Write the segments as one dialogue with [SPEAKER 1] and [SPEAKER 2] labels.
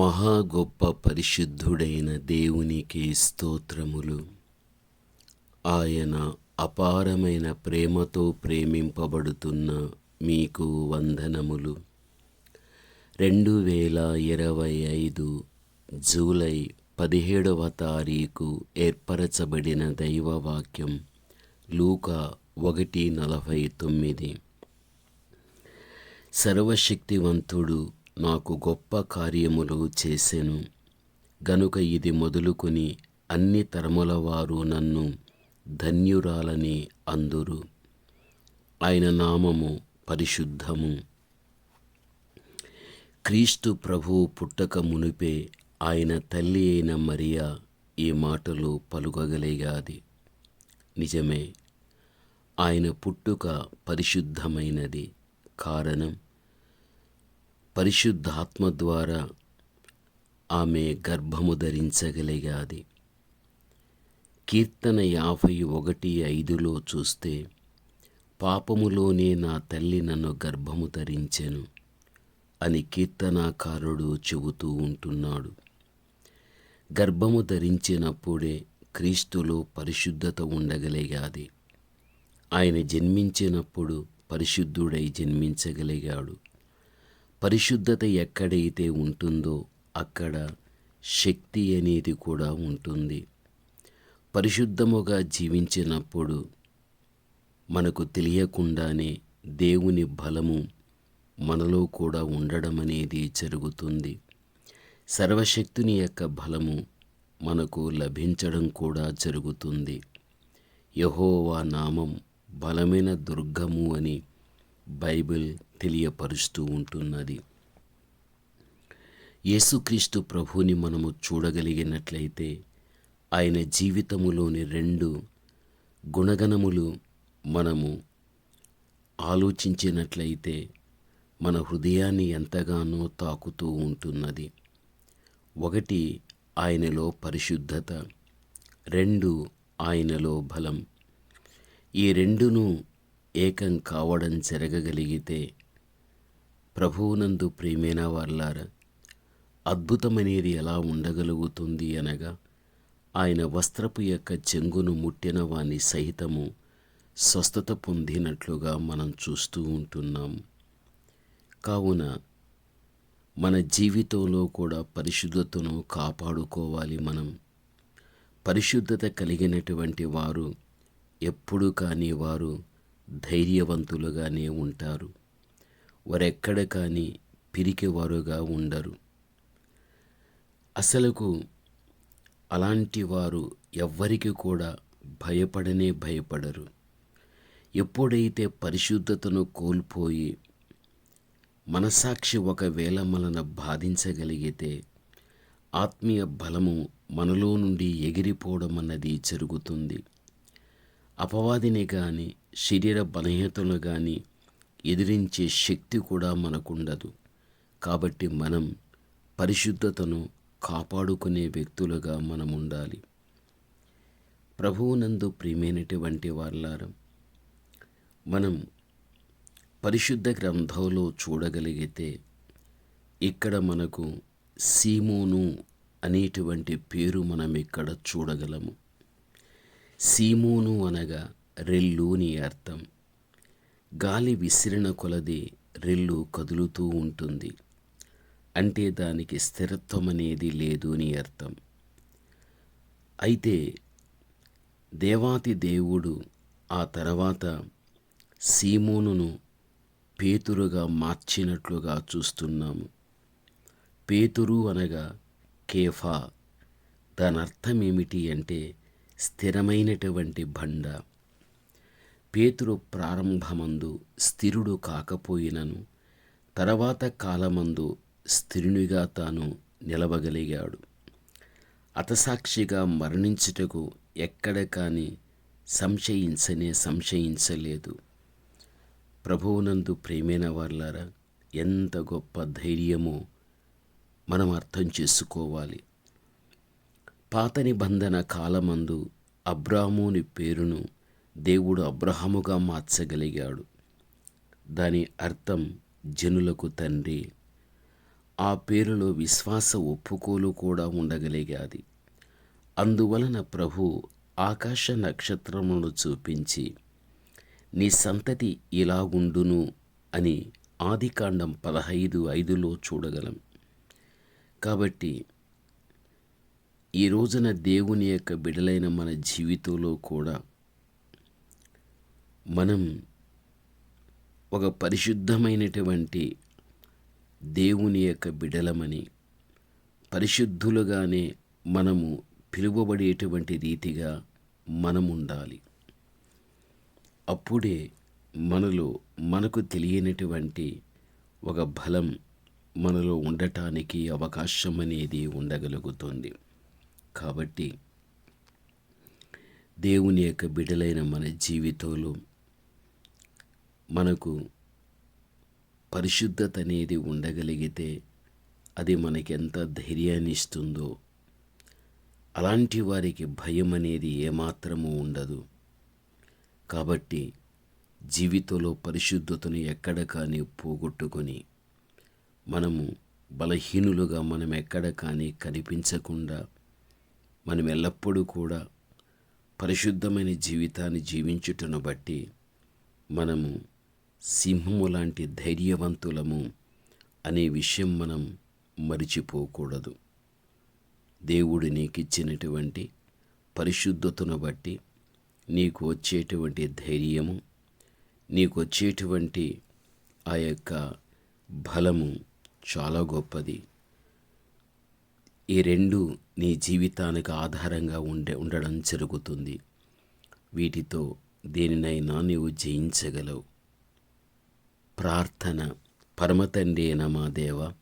[SPEAKER 1] మహా గొప్ప పరిశుద్ధుడైన దేవునికి స్తోత్రములు. ఆయన అపారమైన ప్రేమతో ప్రేమింపబడుతున్న మీకు వందనములు. రెండు వేల ఇరవై ఐదు జూలై పదిహేడవ తారీఖు ఏర్పరచబడిన దైవవాక్యం లూకా ఒకటి నలభై తొమ్మిది. సర్వశక్తివంతుడు నాకు గొప్ప కార్యములు చేసెను. గనుక ఇది మొదలుకొని అన్ని తరముల వారు నన్ను ధన్యురాలని అందురు. ఆయన నామము పరిశుద్ధము. క్రీస్తు ప్రభువు పుట్టక మునిపే ఆయన తల్లి అయిన మరియా ఈ మాటలు పలుకగలిగాది. నిజమే ఆయన పుట్టుక పరిశుద్ధమైనది కారణం పరిశుద్ధాత్మ ద్వారా ఆమె గర్భము ధరించగలిగాది. కీర్తన యాభై ఒకటి ఐదులో చూస్తే పాపములోనే నా తల్లి నన్ను గర్భము ధరించెను అని కీర్తనాకారుడు చెబుతూ ఉంటున్నాడు. గర్భము ధరించినప్పుడే క్రీస్తులో పరిశుద్ధత ఉండగలిగాది. ఆయన జన్మించినప్పుడు పరిశుద్ధుడై జన్మించగలిగాడు. పరిశుద్ధత ఎక్కడైతే ఉంటుందో అక్కడ శక్తి అనేది కూడా ఉంటుంది. పరిశుద్ధముగా జీవించినప్పుడు మనకు తెలియకుండానే దేవుని బలము మనలో కూడా ఉండడం అనేది జరుగుతుంది. సర్వశక్తుని యొక్క బలము మనకు లభించడం కూడా జరుగుతుంది. యహోవా నామం బలమైన దుర్గము అని బైబిల్ తెలియపరుస్తూ ఉంటున్నది. యేసుక్రీస్తు ప్రభుని మనము చూడగలిగినట్లయితే ఆయన జీవితములోని రెండు గుణగణములు మనము ఆలోచించినట్లయితే మన హృదయాన్ని ఎంతగానో తాకుతూ ఉంటున్నది. ఒకటి ఆయనలో పరిశుద్ధత రెండు ఆయనలో బలం. ఈ రెండును ఏకం కావడం జరగగలిగితే ప్రభువునందు ప్రియమైన వాళ్ళారా అద్భుతమనేది ఎలా ఉండగలుగుతుంది అనగా ఆయన వస్త్రపు యొక్క చెంగును ముట్టిన వాని సహితము స్వస్థత పొందినట్లుగా మనం చూస్తూ ఉంటున్నాం. కావున మన జీవితంలో కూడా పరిశుద్ధతను కాపాడుకోవాలి మనం. పరిశుద్ధత కలిగినటువంటి వారు ఎప్పుడు కానీ వారు ధైర్యవంతులుగానే ఉంటారు. వారెక్కడ కానీ పిరికివారుగా ఉండరు. అసలుకు అలాంటి వారు ఎవ్వరికి కూడా భయపడనే భయపడరు. ఎప్పుడైతే పరిశుద్ధతను కోల్పోయి మనసాక్షి ఒకవేళ మనన బాధించగలిగితే ఆత్మీయ బలము మనలో నుండి ఎగిరిపోవడం అన్నది జరుగుతుంది. అపవాదిని కానీ శరీర బలహీనతలు కానీ ఎదిరించే శక్తి కూడా మనకుండదు. కాబట్టి మనం పరిశుద్ధతను కాపాడుకునే వ్యక్తులుగా మనం ఉండాలి ప్రభువునందు ప్రియమైనటువంటి వాళ్ళారం మనం పరిశుద్ధ గ్రంథంలో చూడగలిగితే ఇక్కడ మనకు సీమోను అనేటువంటి పేరు మనం ఇక్కడ చూడగలము. సీమోను అనగా రెల్లుని అర్థం. గాలి విసిరిన కొలది రెల్లు కదులుతూ ఉంటుంది. అంటే దానికి స్థిరత్వం అనేది లేదు అని అర్థం. అయితే దేవాతి దేవుడు ఆ తర్వాత సీమోనును పేతురుగా మార్చినట్లుగా చూస్తున్నాము. పేతురు అనగా కేఫా. దాని అర్థం ఏమిటి అంటే స్థిరమైనటువంటి బండ. పేతురు ప్రారంభమందు స్థిరుడు కాకపోయినను తర్వాత కాలమందు స్థిరునిగా తాను నిలవగలిగాడు. అతసాక్షిగా మరణించుటకు ఎక్కడ కానీ సంశయించనే సంశయించలేదు. ప్రభువునందు ప్రేమైన వాళ్ళారా ఎంత గొప్ప ధైర్యమో మనం అర్థం చేసుకోవాలి. పాత నిబంధన కాలమందు అబ్రాహ్ముని పేరును దేవుడు అబ్రహముగా మార్చగలిగాడు. దాని అర్థం జనులకు తండ్రి. ఆ పేరులో విశ్వాస ఒప్పుకోలు కూడా ఉండగలిగాది. అందువలన ప్రభు ఆకాశ నక్షత్రములను చూపించి నీ సంతతి ఇలాగుండును అని ఆదికాండం పదహైదు ఐదులో చూడగలం. కాబట్టి ఈ రోజున దేవుని యొక్క బిడలైన మన జీవితంలో కూడా మనం ఒక పరిశుద్ధమైనటువంటి దేవుని యొక్క బిడలమని పరిశుద్ధులుగానే మనము పిలువబడేటువంటి రీతిగా మనం ఉండాలి అప్పుడే మనలో మనకు తెలియనటువంటి ఒక బలం మనలో ఉండటానికి అవకాశం అనేది ఉండగలుగుతుంది. కాబట్టి దేవుని యొక్క బిడలైన మన జీవితంలో మనకు పరిశుద్ధత అనేది ఉండగలిగితే అది మనకెంత ధైర్యాన్ని ఇస్తుందో అలాంటి వారికి భయం అనేది ఏమాత్రము ఉండదు. కాబట్టి జీవితంలో పరిశుద్ధతను ఎక్కడ కానీ పోగొట్టుకొని మనము బలహీనులుగా మనం ఎక్కడ కానీ కనిపించకుండా మనం ఎల్లప్పుడూ కూడా పరిశుద్ధమైన జీవితాన్ని జీవించుటను బట్టి మనము సింహము లాంటి ధైర్యవంతులము అనే విషయం మనం మరిచిపోకూడదు. దేవుడు నీకు ఇచ్చినటువంటి పరిశుద్ధతను బట్టి నీకు వచ్చేటువంటి ధైర్యము నీకు వచ్చేటువంటి ఆ యొక్క బలము చాలా గొప్పది. ఈ రెండు నీ జీవితానికి ఆధారంగా ఉండే ఉండడం జరుగుతుంది. వీటితో దేనినైనా నీవు జయించగలవు. ప్రార్థన. పరమతండ్రి అయిన మా దేవ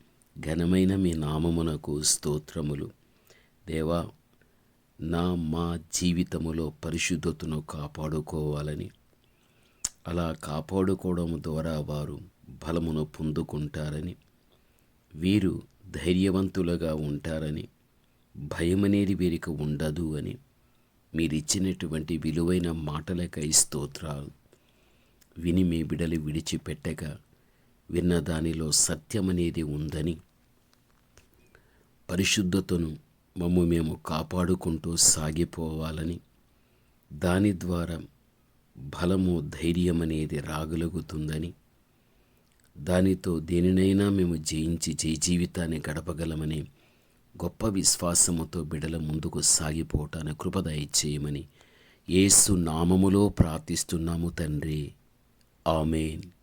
[SPEAKER 1] ఘనమైన మీ నామమునకు స్తోత్రములు. దేవా నా మా జీవితములో పరిశుద్ధతను కాపాడుకోవాలని. అలా కాపాడుకోవడం ద్వారా వారు బలమును పొందుకుంటారని. వీరు ధైర్యవంతులుగా ఉంటారని. భయం అనేది వీరికి ఉండదు అని. మీరిచ్చినటువంటి విలువైన మాటలకై స్తోత్రాలు. విని మీ బిడలు విడిచిపెట్టక విన్న దానిలో సత్యమనేది ఉందని పరిశుద్ధతను మమ్ము మేము కాపాడుకుంటూ సాగిపోవాలని దాని ద్వారా బలము ధైర్యం అనేది రాగలుగుతుందని దానితో దేనినైనా మేము జయించి జయ జీవితాన్ని గడపగలమని గొప్ప విశ్వాసముతో బిడల ముందుకు సాగిపోవటాన్ని కృపదయ చేయమని ఏసు నామములో ప్రార్థిస్తున్నాము తండ్రి. Amen.